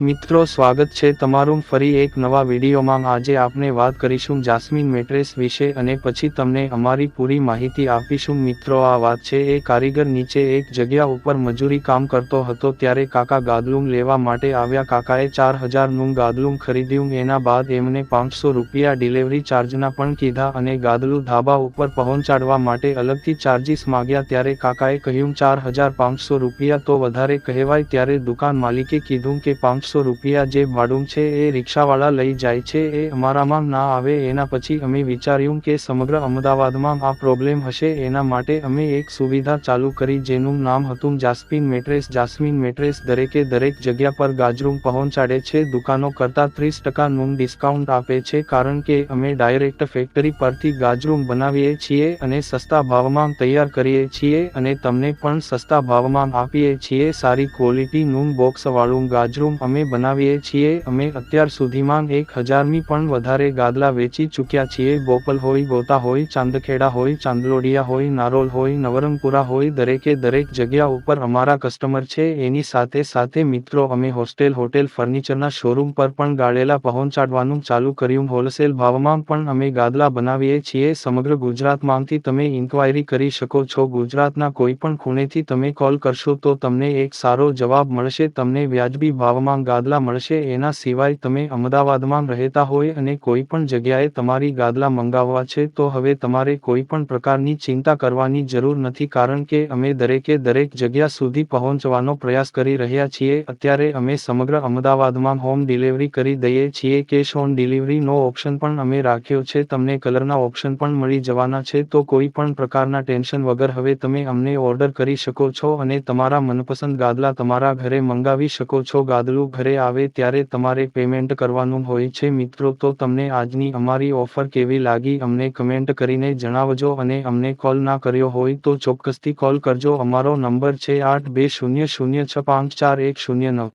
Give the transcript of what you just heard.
મિત્રો, સ્વાગત છે તમારું ફરી એક નવા વિડીયોમાં. આજે આપણે વાત કરીશું જાસ્મીન મેટ્રેસ વિશે અને પછી તમને અમારી પૂરી માહિતી આપીશું. મિત્રો, આ વાત છે, એ કારીગર નીચે એક જગ્યા ઉપર મજૂરી કામ કરતો હતો ત્યારે કાકા ગાદલું લેવા માટે આવ્યા. કાકાએ ચાર હજારનું ગાદલું ખરીદ્યું. એના બાદ એમને પાંચસો રૂપિયા ડિલિવરી ચાર્જના પણ કીધા અને ગાદલું ધાબા ઉપર પહોંચાડવા માટે અલગથી ચાર્જીસ માગ્યા. ત્યારે કાકાએ કહ્યું, ચાર હજાર પાંચસો રૂપિયા તો વધારે કહેવાય. ત્યારે દુકાન માલિકે કીધું કે પાંચસો રૂપિયા જે ભાડું છે એ રિક્ષાવાળા લઈ જાય છે, એ અમારામાં ના આવે. એના પછી અમે વિચાર્યું કે સમગ્ર અમદાવાદમાં આ પ્રોબ્લેમ હશે. એના માટે અમે એક સુવિધા ચાલુ કરી જેનું નામ હતું જાસ્મીન મેટ્રેસ. જાસ્મીન મેટ્રેસ દરેકે દરેક જગ્યા પર ગાજરૂમ પહોંચાડે છે. દુકાનો કરતાં ત્રીસ ટકાનું ડિસ્કાઉન્ટ આપે છે, કારણ કે અમે ડાયરેક્ટ ફેક્ટરી પરથી ગાજરૂમ બનાવીએ છીએ અને સસ્તા ભાવમાં તૈયાર કરીએ છીએ અને તમને પણ સસ્તા ભાવમાં આપીએ છીએ. સારી ક્વોલિટીનું બોક્સવાળું ગાજરૂમ અમે બનાવીએ છીએ, અમે અત્યાર સુધીમાં એક હજારમી પણ વધારે ગાદલા વેચી ચૂક્યા છીએ. બોપલ હોય, ગોતા હોય, ચાંદખેડા હોય, ચાંદલોડિયા હોય, નારોલ હોય, નવરંગપુરા હોય, દરેકે દરેક જગ્યા ઉપર અમારા કસ્ટમર છે. એની સાથે સાથે મિત્રો, અમે હોસ્ટેલ, હોટેલ, ફર્નિચરના શોરૂમ પર પણ ગાળેલા પહોંચાડવાનું ચાલુ કર્યું. હોલસેલ ભાવમાં પણ અમે ગાદલા બનાવીએ છીએ. સમગ્ર ગુજરાતમાંથી તમે ઇન્ક્વાયરી કરી શકો છો. ગુજરાતના કોઈ પણ ખૂણેથી તમે કોલ કરશો તો તમને એક સારો જવાબ મળશે. તમને વ્યાજબી ભાવમાં ગાદલા મળશે, એના સિવાય તમે અમદાવાદમાં રહેતા હોય અને કોઈ પણ જગ્યાએ તમારી ગાદલા મંગાવવા છે, તો હવે તમારે કોઈ પણ પ્રકારની ચિંતા કરવાની જરૂર નથી, કારણ કે અમે દરેકે દરેક જગ્યા સુધી પહોંચવાનો પ્રયાસ કરી રહ્યા છીએ. અત્યારે અમે સમગ્ર અમદાવાદમાં હોમ ડિલિવરી કરી દઈએ છીએ, કેશ ઓન ડિલિવરીનો ઓપ્શન પણ અમે રાખ્યો છે, તમને કલરના ઓપ્શન પણ મળી જવાના છે, તો કોઈ પણ પ્રકારના ટેન્શન વગર હવે તમે અમને ઓર્ડર કરી શકો છો અને તમારા મનપસંદ ગાદલા તમારા ઘરે મંગાવી શકો છો. ગાદલું ઘરે આવે ત્યારે તમારે પેમેન્ટ કરવાનું હોય છે. મિત્રો, તો તમને આજની અમારી ઓફર કેવી લાગી અમને કમેન્ટ કરીને જણાવજો અને અમને કોલ ના કર્યો હોય તો ચોક્કસથી કોલ કરજો. અમારો નંબર છે આઠ બે શૂન્ય શૂન્ય છ પાંચ ચાર એક શૂન્ય નવ.